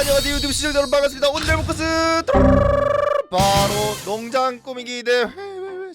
안녕하세요. 유튜브 시청자 여러분 반갑습니다. 오늘 해볼 것은 바로 농장 꾸미기 대회.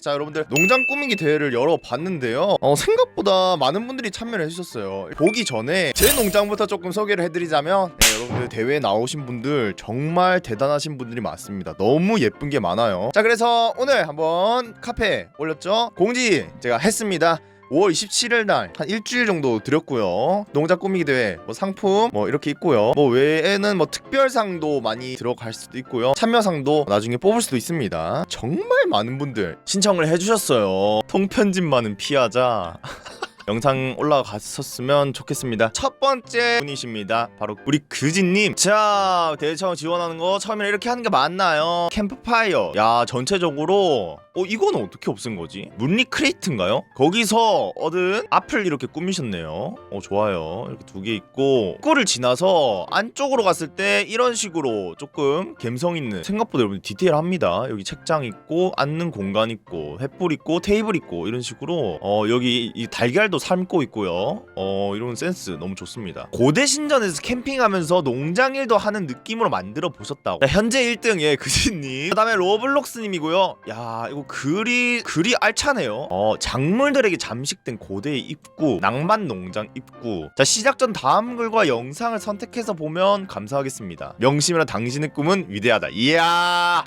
자 여러분들 농장 꾸미기 대회를 열어봤는데요. 어, 생각보다 많은 분들이 참여를 해주셨어요. 보기 전에 제 농장부터 조금 소개를 해드리자면 네, 여러분들 대회에 나오신 분들 정말 대단하신 분들이 많습니다. 너무 예쁜 게 많아요. 자 그래서 오늘 한번 카페 올렸죠? 공지 제가 했습니다 5월 27일 날 한 일주일 정도 드렸고요. 농장 꾸미기 대회 뭐 상품 뭐 이렇게 있고요. 뭐 외에는 뭐 특별상도 많이 들어갈 수도 있고요. 참여상도 나중에 뽑을 수도 있습니다. 정말 많은 분들 신청을 해주셨어요. 통편집 많은 피하자. 영상 올라갔었으면 좋겠습니다. 첫 번째 분이십니다. 바로 우리 그진님. 자, 대회 처음 지원하는 거 처음에 이렇게 하는 게 맞나요? 캠프파이어. 야, 전체적으로 어 이거는 어떻게 없앤 거지? 문리 크레이트인가요? 거기서 얻은 앞을 이렇게 꾸미셨네요. 어 좋아요. 이렇게 두 개 있고 꿀을 지나서 안쪽으로 갔을 때 이런 식으로 조금 감성 있는 생각보다 여러분 디테일합니다. 여기 책장 있고 앉는 공간 있고 횃불 있고 테이블 있고 이런 식으로 어 여기 이 달걀도 삶고 있고요. 어 이런 센스 너무 좋습니다. 고대 신전에서 캠핑하면서 농장일도 하는 느낌으로 만들어 보셨다고. 자, 현재 1등 예 그신님. 그다음에 로블록스님이고요. 야 이거 글이 글이 알차네요. 어 작물들에게 잠식된 고대의 입구, 낭만 농장 입구. 자 시작 전 다음 글과 영상을 선택해서 보면 감사하겠습니다. 명심이라 당신의 꿈은 위대하다. 이야.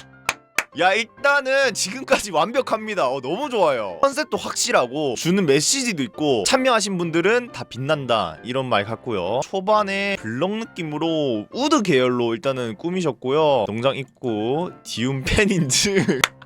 야 일단은 지금까지 완벽합니다. 어, 너무 좋아요. 컨셉도 확실하고 주는 메시지도 있고 참여하신 분들은 다 빛난다 이런 말 같고요. 초반에 블럭 느낌으로 우드 계열로 일단은 꾸미셨고요. 농장 입구 디움 팬인즈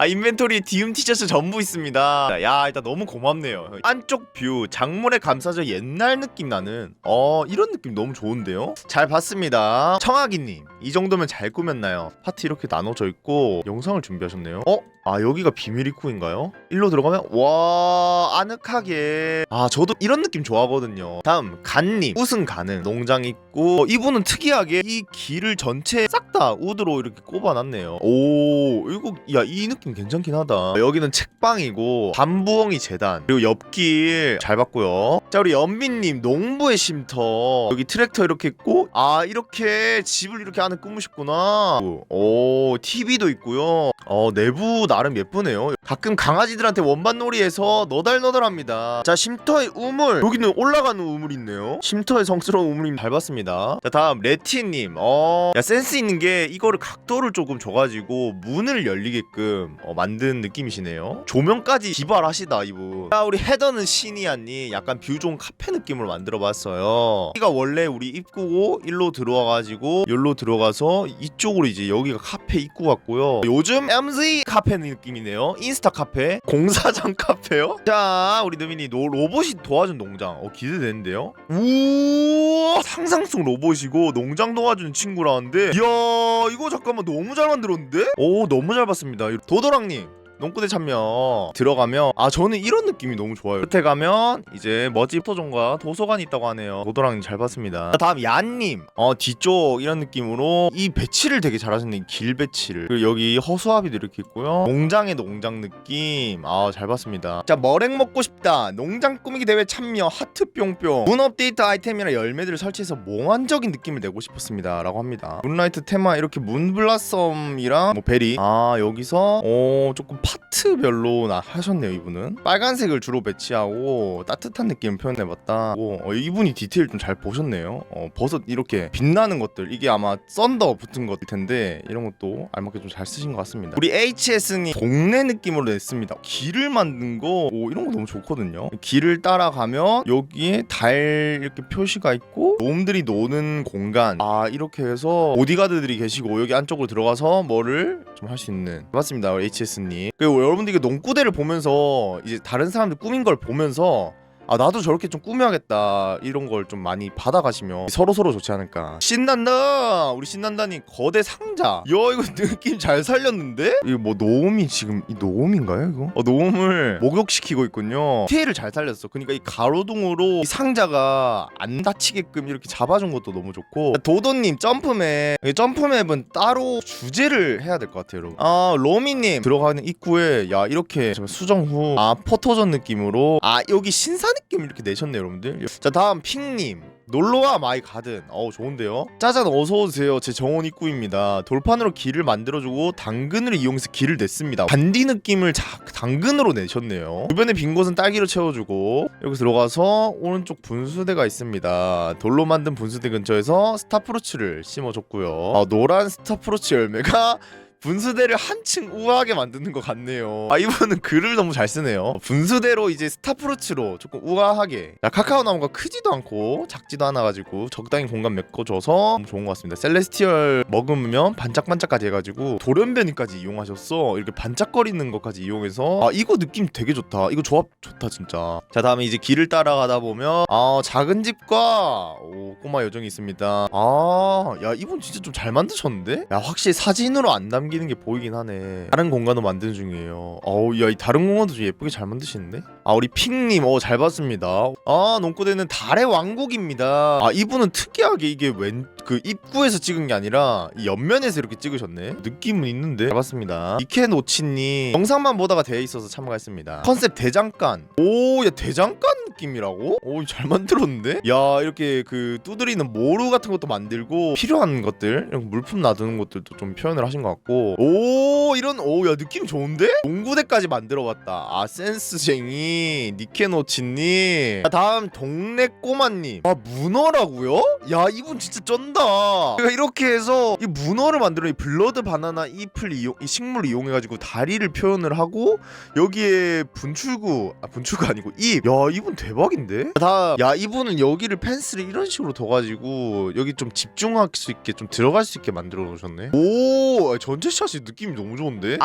아 인벤토리에 디움 티셔츠 전부 있습니다. 야 일단 너무 고맙네요. 안쪽 뷰 작물에 감싸져 옛날 느낌 나는 어 이런 느낌 너무 좋은데요. 잘 봤습니다. 청아기님 이 정도면 잘 꾸몄나요? 파트 이렇게 나눠져 있고 영상을 준비하셨네요. 어? 아 여기가 비밀 입구인가요? 일로 들어가면 와 아늑하게 아 저도 이런 느낌 좋아하거든요. 다음 간님 우승 가능 농장 있고 어, 이분은 특이하게 이 길을 전체 싹 다 우드로 이렇게 꼽아놨네요. 오 이거 야 이 느낌 괜찮긴 하다. 여기는 책방이고 반부엉이 재단 그리고 옆길 잘 봤고요. 자 우리 연빈님 농부의 쉼터 여기 트랙터 이렇게 있고 아 이렇게 집을 이렇게 안에 꾸미셨구나. 오 TV도 있고요. 어 내부 나름 예쁘네요. 가끔 강아지들한테 원반놀이해서 너덜너덜합니다. 자 쉼터의 우물 여기는 올라가는 우물 있네요. 쉼터의 성스러운 우물님 잘 봤습니다. 자 다음 레티님 어 야 센스 있는 게 이거를 각도를 조금 줘가지고 문을 열리게끔 어, 만든 느낌이시네요. 조명까지 기발하시다 이분. 자 우리 헤더는 시니아님 약간 뷰 좋은 카페 느낌으로 만들어봤어요. 여기가 원래 우리 입구고 일로 들어와가지고 여기로 들어가서 이쪽으로 이제 여기가 카페 입구 같고요. 요즘 MZ 카페 느낌이네요. 인스타 카페, 공사장 카페요. 자 우리 느민이 노, 로봇이 도와준 농장. 어 기대되는데요. 우와 상상 속 로봇이고 농장 도와주는 친구라는데 이야 이거 잠깐만 너무 잘 만들었는데? 오 너무 잘 봤습니다. 도도랑님 농구대 참여 들어가면 아 저는 이런 느낌이 너무 좋아요. 끝에 가면 이제 머지 포토존과 도서관이 있다고 하네요. 도도랑님 잘 봤습니다. 자, 다음 얀님. 어 뒤쪽 이런 느낌으로 이 배치를 되게 잘하셨네 이길 배치를. 그리고 여기 허수아비도 이렇게 있고요. 농장의 농장 느낌. 아 잘 봤습니다. 자 머랭 먹고 싶다. 농장 꾸미기 대회 참여. 하트 뿅뿅. 문 업데이트 아이템이나 열매들을 설치해서 몽환적인 느낌을 내고 싶었습니다 라고 합니다. 문라이트 테마 이렇게 문블라썸이랑 뭐 베리. 아 여기서 어 조금 파 트별로 나 하셨네요 이분은. 빨간색을 주로 배치하고 따뜻한 느낌을 표현해봤다. 어, 이분이 디테일 좀 잘 보셨네요. 어, 버섯 이렇게 빛나는 것들 이게 아마 썬더 붙은 것일 텐데 이런 것도 알맞게 좀 잘 쓰신 것 같습니다. 우리 HS님 동네 느낌으로 냈습니다. 길을 만든 거 오, 이런 거 너무 좋거든요. 길을 따라가면 여기에 달 이렇게 표시가 있고 놈들이 노는 공간. 아 이렇게 해서 보디가드들이 계시고 여기 안쪽으로 들어가서 뭐를 좀 할 수 있는. 맞습니다 우리 HS님 그리고 여러분들 이게 농구대를 보면서 이제 다른 사람들 꾸민 걸 보면서 아 나도 저렇게 좀 꾸며야겠다. 이런 걸 좀 많이 받아가시면 서로 서로 좋지 않을까. 신난다! 우리 신난다니 거대 상자. 야 이거 느낌 잘 살렸는데? 이거 뭐 노움이 지금 이 노움인가요 이거? 어, 노움을 목욕시키고 있군요. 피해를 잘 살렸어. 그러니까 이 가로등으로 이 상자가 안 다치게끔 이렇게 잡아준 것도 너무 좋고. 도도님 점프맵. 이 점프맵은 따로 주제를 해야 될 것 같아요 여러분. 아 로미님. 들어가는 입구에 야 이렇게 수정 후아 포토존 느낌으로. 아 여기 신사 느낌 이렇게 내셨네요 여러분들. 자 다음 핑님. 놀러와 마이 가든. 어우 좋은데요? 짜잔 어서오세요. 제 정원 입구입니다. 돌판으로 길을 만들어주고 당근을 이용해서 길을 냈습니다. 반디 느낌을 자, 당근으로 내셨네요. 주변에 빈 곳은 딸기로 채워주고 여기 들어가서 오른쪽 분수대가 있습니다. 돌로 만든 분수대 근처에서 스타프루츠를 심어줬고요. 아, 노란 스타프루츠 열매가 분수대를 한층 우아하게 만드는 것 같네요. 아 이분은 글을 너무 잘 쓰네요. 분수대로 이제 스타프루츠로 조금 우아하게. 야 카카오 나무가 크지도 않고 작지도 않아 가지고 적당히 공간 메꿔줘서 너무 좋은 것 같습니다. 셀레스티얼 먹으면 반짝반짝까지 해가지고 돌연변이까지 이용하셨어. 이렇게 반짝거리는 것까지 이용해서 아 이거 느낌 되게 좋다. 이거 조합 좋다 진짜. 자 다음에 이제 길을 따라가다 보면 아 작은 집과 오 꼬마 요정이 있습니다. 아 야 이분 진짜 좀 잘 만드셨는데? 야 확실히 사진으로 안 남기 는 게 보이긴 하네. 다른 공간도 만드는 중이에요. 어우 야이 다른 공간도 좀 예쁘게 잘 만드시는데? 아 우리 핑님 어 잘 봤습니다. 아 농구대는 달의 왕국입니다. 아 이분은 특이하게 이게 왼그 입구에서 찍은 게 아니라 이 옆면에서 이렇게 찍으셨네. 느낌은 있는데 잘 봤습니다. 이케노치님 영상만 보다가 되어 있어서 참가했습니다. 컨셉 대장간. 오 야 대장간 느낌이라고? 오 잘 만들었는데? 야 이렇게 그 두드리는 모루 같은 것도 만들고 필요한 것들 이런 물품 놔두는 것들도 좀 표현을 하신 것 같고 오 이런 오 야 느낌 좋은데? 농구대까지 만들어봤다. 아 센스쟁이 니케노치님. 자, 다음 동네 꼬마님. 아 문어라고요? 야 이분 진짜 쩐다. 이렇게 해서 이 문어를 만들어 이 블러드 바나나 잎을 이용 이 식물을 이용해가지고 다리를 표현을 하고 여기에 분출구 아 분출구 아니고 잎. 야 이분 대박인데? 다 야 이분은 여기를 펜스를 이런 식으로 둬가지고 여기 좀 집중할 수 있게 좀 들어갈 수 있게 만들어 놓으셨네. 오 전체 샷이 느낌이 너무 좋은데?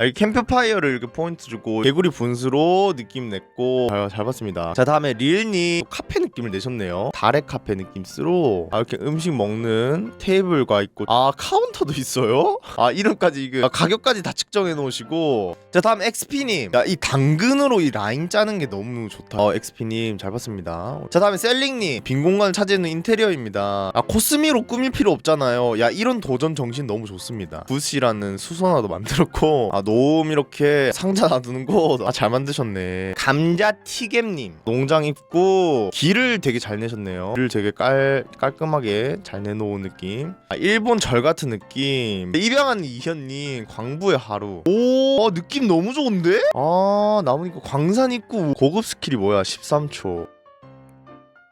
여기 캠프파이어를 이렇게 포인트 주고 개구리 분수로 느낌 냈고 잘, 잘 봤습니다. 자 다음에 릴님 카페 느낌을 내셨네요. 달의 카페 느낌스로 아, 이렇게 음식 먹는 테이블과 있고 아 카운터도 있어요? 아 이름까지 이게 아, 가격까지 다 측정해 놓으시고 자 다음 XP님 야이 당근으로 이 라인 짜는 게 너무 좋다. 어 XP님 잘 봤습니다. 자 다음에 셀링님 빈 공간을 차지하는 인테리어입니다. 아 코스미로 꾸밀 필요 없잖아요. 야 이런 도전 정신 너무 좋습니다. 붓이라는 수선화도 만들었고 아 노음 이렇게 상자 놔두는 거아잘 만드셨네. 감자 티겜님 농장 입구 길을 되게 잘 내셨네요. 길을 되게 깔 깔끔하게 잘 내놓은 느낌. 아, 일본 절 같은 느낌. 입양한 이현님 광부의 하루. 오 어, 느낌 너무 좋은데? 아 나무니까 광산 입구 고급 스킬이 뭐야? 13초.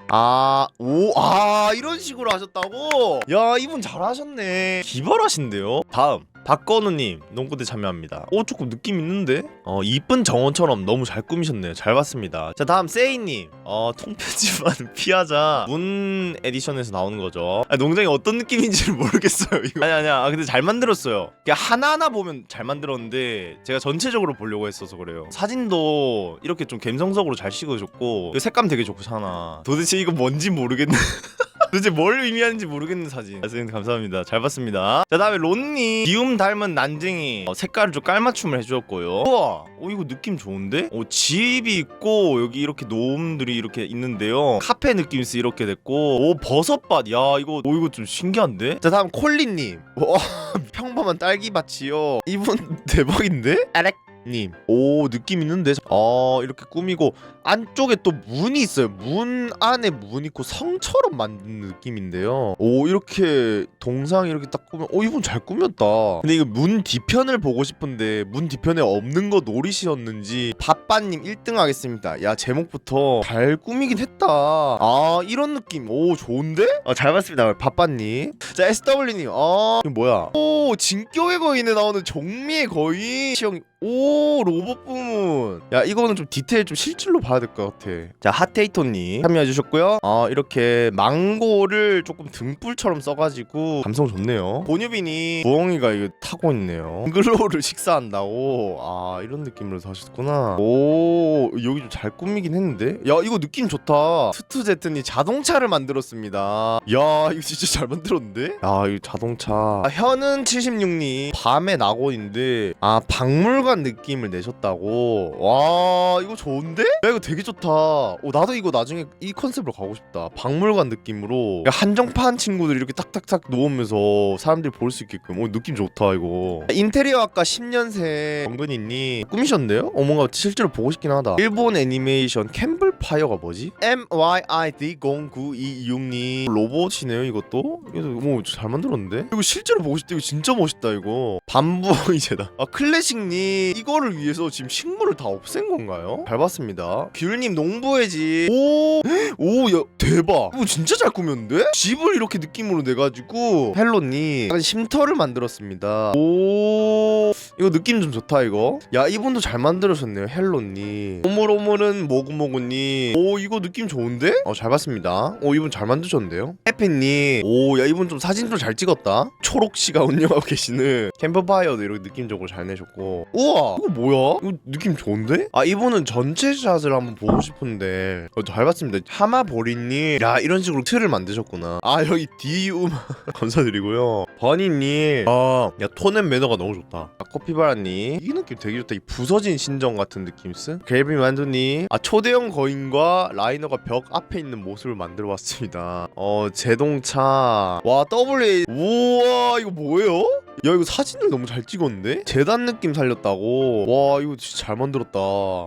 아, 오, 아, 이런 식으로 하셨다고? 야, 이분 잘하셨네. 기발하신데요? 다음. 박건우님 농구대 참여합니다. 오 조금 느낌 있는데? 어 이쁜 정원처럼 너무 잘 꾸미셨네요. 잘 봤습니다. 자 다음 세이님 어 통편집하는 피하자 문 에디션에서 나오는 거죠. 아, 농장이 어떤 느낌인지를 모르겠어요. 이거. 아니 아니야. 아, 근데 잘 만들었어요. 하나하나 보면 잘 만들었는데 제가 전체적으로 보려고 했어서 그래요. 사진도 이렇게 좀 감성적으로 잘 찍어줬고 색감 되게 좋잖아. 도대체 이거 뭔지 모르겠네. 도대체 뭘 의미하는지 모르겠는 사진. 아, 선생님 감사합니다. 잘 봤습니다. 자 다음에 론니 기움 닮은 난쟁이 어, 색깔을 좀 깔맞춤을 해주었고요. 우와, 오 이거 느낌 좋은데? 오 집이 있고 여기 이렇게 노음들이 이렇게 있는데요. 카페 느낌스 이렇게 됐고 오 버섯밭. 야 이거 오 이거 좀 신기한데? 자 다음 콜리님. 와 평범한 딸기밭이요. 이분 대박인데? 아렉. 님. 오 느낌 있는데 어 이렇게 꾸미고 안쪽에 또 문이 있어요. 문 안에 문 있고 성처럼 만든 느낌인데요. 오 이렇게 동상 이렇게 딱 꾸면 오 이분 잘 꾸몄다. 근데 이거 문 뒤편을 보고 싶은데 문 뒤편에 없는 거 노리시었는지 바빠님 1등 하겠습니다. 야 제목부터 잘 꾸미긴 했다. 아 이런 느낌. 오 좋은데? 아, 잘 봤습니다. 바빠님. 자 SW님. 아 이거 뭐야? 오 진격의 거인에 나오는 정미의 거인. 시영 오 로봇 부문. 야 이거는 좀 디테일 좀 실질로 봐야 될 것 같아. 자 핫테이토님 참여해주셨고요. 아 이렇게 망고를 조금 등불처럼 써가지고 감성 좋네요. 본유빈이 부엉이가 이거 타고 있네요. 잉글로우를 식사한다고. 아 이런 느낌으로 사셨구나. 오 여기 좀 잘 꾸미긴 했는데? 야 이거 느낌 좋다. 스투제트니 자동차를 만들었습니다. 야 이거 진짜 잘 만들었는데? 야 이거 자동차. 아, 현은 76님 밤의 낙원인데 아 박물관 느낌을 내셨다고. 와 이거 좋은데? 야 이거 되게 좋다. 오 나도 이거 나중에 이 컨셉으로 가고 싶다. 박물관 느낌으로. 한정판 친구들 이렇게 놓은 들어오면서 사람들이 볼 수 있게끔. 어 느낌 좋다 이거. 인테리어 아까 10년생 정근이님 꾸미셨네요? 어 뭔가 실제로 보고 싶긴 하다. 일본 애니메이션 캠블 파이어가 뭐지? MYID 0926님. 로봇이네요 이것도? 이거 뭐잘 만들었는데? 이거 실제로 보고 싶다. 이거 진짜 멋있다 이거. 반부 이제다. 아 클래식님 이거를 위해서 지금 식물을 다 없앤 건가요? 잘 봤습니다 귤님 농부의 집 오! 오, 야, 대박. 이거 진짜 잘 꾸몄는데? 집을 이렇게 느낌으로 내가지고 헬로님 약간 쉼터를 만들었습니다. 오, 이거 느낌 좀 좋다 이거. 야, 이분도 잘 만들으셨네요, 헬로님. 오물오물은 모구모구님. 오, 이거 느낌 좋은데? 어, 잘 봤습니다. 오, 이분 잘 만드셨는데요? 해피님. 오, 야, 이분 좀 사진 좀 잘 찍었다. 초록 씨가 운영하고 계시는 캠프파이어도 이렇게 느낌적으로 잘 내셨고. 우와, 이거 뭐야? 이거 느낌 좋은데? 아, 이분은 전체 샷을 한번 보고 싶은데. 어, 잘 봤습니다. 하마보리님. 야, 이런 식으로 틀을 만드셨구나. 아, 여기 디움. 감사드리고요. 버니님. 아, 야, 톤앤 매너가 너무 좋다. 아, 커피바라님. 이 느낌 되게 좋다. 이 부서진 신정 같은 느낌스. 갤비 만두님. 아, 초대형 거인과 라이너가 벽 앞에 있는 모습을 만들어 봤습니다. 어, 제동차. 와, WA. 우와, 이거 뭐예요? 야 이거 사진을 너무 잘 찍었는데? 재단 느낌 살렸다고 와 이거 진짜 잘 만들었다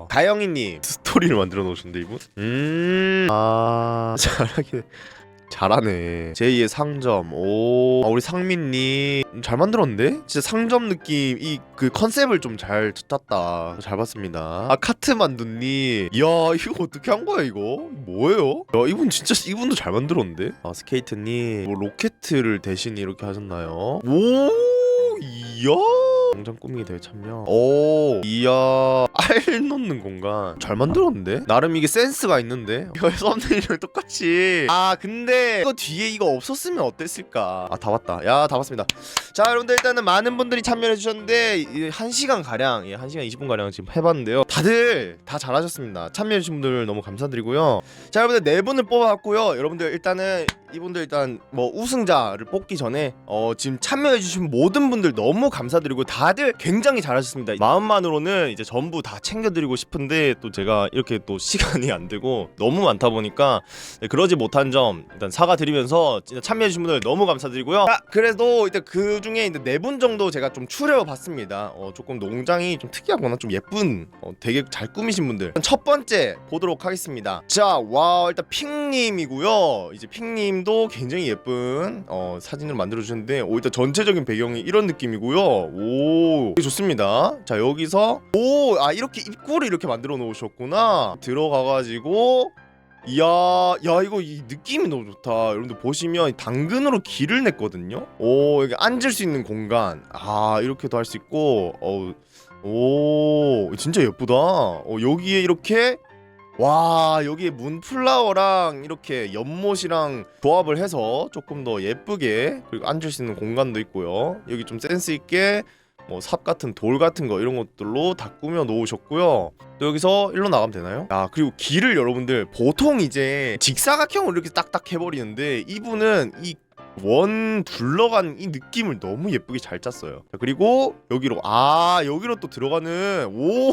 다영이님 스토리를 만들어 놓으셨는데 이분? 음아 잘하긴 잘하네 제2의 상점 오 아, 우리 상민님 음, 잘 만들었는데? 진짜 상점 느낌 이 그 컨셉을 좀잘 짰다 잘 봤습니다 아 카트 만두님 이야 이거 어떻게 한 거야 이거 뭐예요? 야 이분 진짜 이분도 잘 만들었는데? 아 스케이트님 뭐 로켓을 대신 이렇게 하셨나요? 오 이야! 농장 꾸미기 대회 참여. 오 이야. 알 넣는 공간. 잘 만들었는데? 나름 이게 센스가 있는데? 이거 썸네일이랑 똑같이. 아 근데 이거 뒤에 이거 없었으면 어땠을까? 아 다 봤다. 야 다 봤습니다. 자 여러분들 일단은 많은 분들이 참여해 주셨는데 1시간 가량 예, 1시간 20분 가량 지금 해봤는데요. 다들 다 잘하셨습니다. 참여해 주신 분들 너무 감사드리고요. 자 여러분들 네 분을 뽑아왔고요. 여러분들 일단은 이분들 일단 뭐 우승자를 뽑기 전에 어 지금 참여해주신 모든 분들 너무 감사드리고 다들 굉장히 잘하셨습니다. 마음만으로는 이제 전부 다 챙겨드리고 싶은데 또 제가 이렇게 또 시간이 안 되고 너무 많다 보니까 네, 그러지 못한 점 일단 사과드리면서 진짜 참여해주신 분들 너무 감사드리고요. 자, 그래도 일단 그 중에 이제 네 분 정도 제가 좀 추려봤습니다. 어, 조금 농장이 좀 특이하거나 좀 예쁜 어, 되게 잘 꾸미신 분들 첫 번째 보도록 하겠습니다. 자, 와 일단 핑님이고요. 이제 핑님 도 굉장히 예쁜 어, 사진을 만들어 주셨는데 오 일단 전체적인 배경이 이런 느낌이고요. 오 좋습니다. 자 여기서 오 아 이렇게 입구를 이렇게 만들어 놓으셨구나. 들어가가지고 이야, 야 이거 이 느낌이 너무 좋다. 여러분들 보시면 당근으로 길을 냈거든요. 오 여기 앉을 수 있는 공간. 아 이렇게도 할 수 있고, 어우, 오 진짜 예쁘다. 어, 여기에 이렇게 와 여기에 문플라워랑 이렇게 연못이랑 조합을 해서 조금 더 예쁘게 그리고 앉을 수 있는 공간도 있고요. 여기 좀 센스 있게 뭐 삽 같은 돌 같은 거 이런 것들로 다 꾸며 놓으셨고요. 또 여기서 일로 나가면 되나요? 아 그리고 길을 여러분들 보통 이제 직사각형으로 이렇게 딱딱 해버리는데 이분은 이 원 둘러간 이 느낌을 너무 예쁘게 잘 짰어요. 자, 그리고 여기로 아 여기로 또 들어가는 오.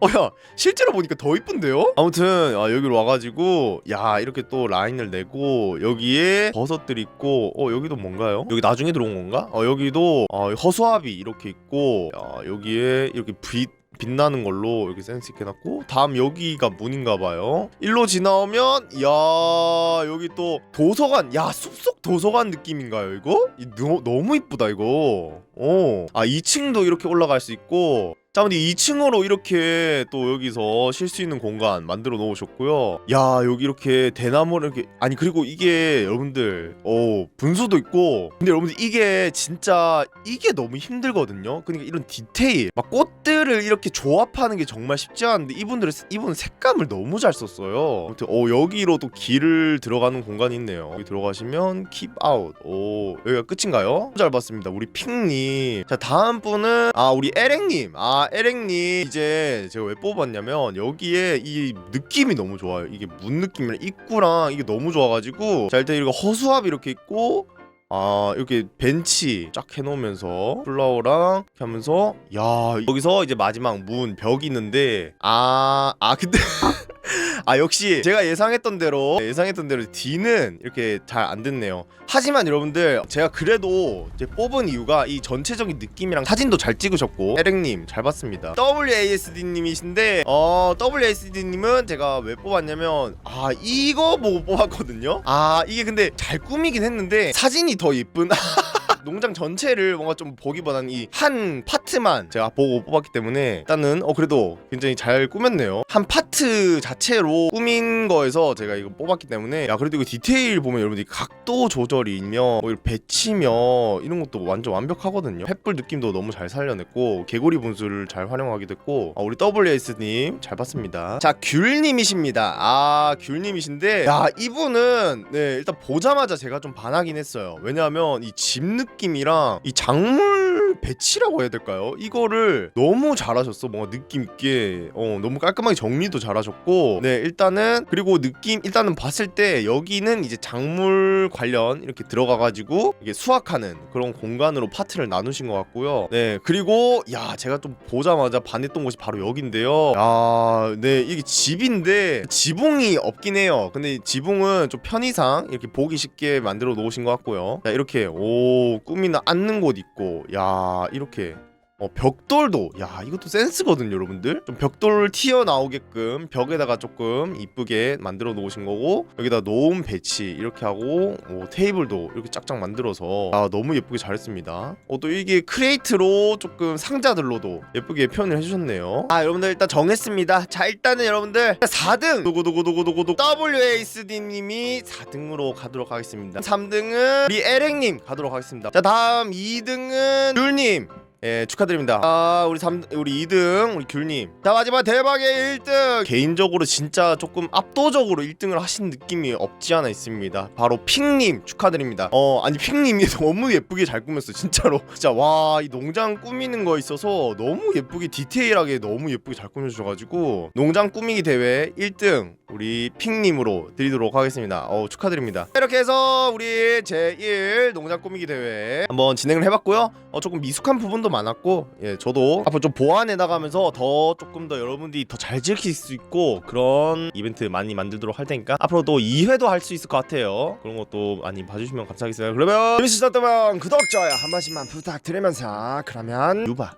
어야 실제로 보니까 더 이쁜데요? 아무튼 아, 여기로 와가지고 야 이렇게 또 라인을 내고 여기에 버섯들 있고 어 여기도 뭔가요? 여기 나중에 들어온 건가? 어 여기도 어, 허수아비 이렇게 있고 야, 여기에 이렇게 빛 빛나는 걸로 이렇게 센스 있게 놨고 다음 여기가 문인가 봐요. 일로 지나오면 야 여기 또 도서관 야 숲속 도서관 느낌인가요 이거? 이, 너, 너무 이쁘다 이거. 어. 아 2층도 이렇게 올라갈 수 있고 자 근데 2층으로 이렇게 또 여기서 쉴 수 있는 공간 만들어 놓으셨고요. 야 여기 이렇게 대나무를 이렇게 아니 그리고 이게 여러분들 어 분수도 있고 근데 여러분들 이게 진짜 이게 너무 힘들거든요. 그러니까 이런 디테일 막 꽃들을 이렇게 조합하는 게 정말 쉽지 않은데 이분들은 이분 색감을 너무 잘 썼어요. 아무튼 어 여기로 또 길을 들어가는 공간이 있네요. 여기 들어가시면 keep out. 오 여기가 끝인가요? 잘 봤습니다. 우리 핑님. 자 다음 분은 아 우리 에랭님. 아 에랭님 이제 제가 왜 뽑았냐면 여기에 이 느낌이 너무 좋아요. 이게 문 느낌이랑 입구랑 이게 너무 좋아가지고 자 일단 이거 허수아비 이렇게 있고 아 이렇게 벤치 쫙 해놓으면서 플라워랑 이렇게 하면서 야 여기서 이제 마지막 문 벽이 있는데 아아 근데 아 역시 제가 예상했던 대로 예상했던 대로 D는 이렇게 잘안 됐네요. 하지만 여러분들 제가 그래도 이제 뽑은 이유가 이 전체적인 느낌이랑 사진도 잘 찍으셨고 에렉님 잘 봤습니다. WASD님이신데 어 WASD님은 제가 왜 뽑았냐면 아 이거 보고 뽑았거든요. 아 이게 근데 잘 꾸미긴 했는데 사진이 더 예쁜. 농장 전체를 뭔가 좀 보기보다는 이 한 파트만 제가 보고 뽑았기 때문에 일단은 어 그래도 굉장히 잘 꾸몄네요. 한 파트 자체로 꾸민 거에서 제가 이거 뽑았기 때문에 야 그래도 이거 디테일 보면 여러분들 이 각도 조절이며 뭐 배치며 이런 것도 완전 완벽하거든요. 횃불 느낌도 너무 잘 살려냈고 개구리 분수를 잘 활용하게 됐고 아, 우리 WS님 잘 봤습니다. 자 귤님이십니다. 아 귤님이신데 야 이분은 네 일단 보자마자 제가 좀 반하긴 했어요. 왜냐하면 이 집 느낌 이랑 이 작물 배치라고 해야 될까요? 이거를 너무 잘하셨어. 뭔가 느낌 있게 어 너무 깔끔하게 정리도 잘하셨고 네 일단은 그리고 느낌 일단은 봤을 때 여기는 이제 작물 관련 이렇게 들어가가지고 이게 수확하는 그런 공간으로 파트를 나누신 것 같고요. 네 그리고 야 제가 좀 보자마자 반했던 곳이 바로 여기인데요. 야네 이게 집인데 지붕이 없긴 해요. 근데 지붕은 좀 편의상 이렇게 보기 쉽게 만들어 놓으신 것 같고요. 자 이렇게 오 꿈이나 앉는 곳 있고 야 이렇게 어, 벽돌도. 야 이것도 센스거든요 여러분들. 좀 벽돌 튀어나오게끔 벽에다가 조금 이쁘게 만들어 놓으신 거고 여기다 놓음 배치 이렇게 하고 오, 테이블도 이렇게 짝짝 만들어서. 아 너무 예쁘게 잘했습니다. 어, 또 이게 크레이트로 조금 상자들로도 예쁘게 표현을 해주셨네요. 아 여러분들 일단 정했습니다. 자 일단은 여러분들 4등! 두구두구두구두구두구 WASD님이 4등으로 가도록 하겠습니다. 3등은 우리 에렉님 가도록 하겠습니다. 자 다음 2등은 귤님 예, 축하드립니다. 아, 우리 3 우리 2등 우리 귤님. 자, 마지막 대박의 1등. 개인적으로 진짜 조금 압도적으로 1등을 하신 느낌이 없지 않아 있습니다. 바로 핑님 축하드립니다. 어, 아니 핑님이 너무 예쁘게 잘 꾸몄어, 진짜로. 진짜 와, 이 농장 꾸미는 거 있어서 너무 예쁘게 디테일하게 너무 예쁘게 잘 꾸며주셔 가지고 농장 꾸미기 대회 1등 우리 핑님으로 드리도록 하겠습니다. 어, 축하드립니다. 이렇게 해서 우리 제1 농장 꾸미기 대회 한번 진행을 해 봤고요. 어, 조금 미숙한 부분 도 많았고, 예, 저도 앞으로 좀 보완해 나가면서 더 조금 더 여러분들이 더 잘 즐길 수 있고 그런 이벤트 많이 만들도록 할 테니까 앞으로도 2회도 할 수 있을 것 같아요. 그런 것도 많이 봐주시면 감사하겠습니다. 그러면 재밌으셨다면 구독, 좋아요 한 번씩만 부탁드리면서 그러면 유바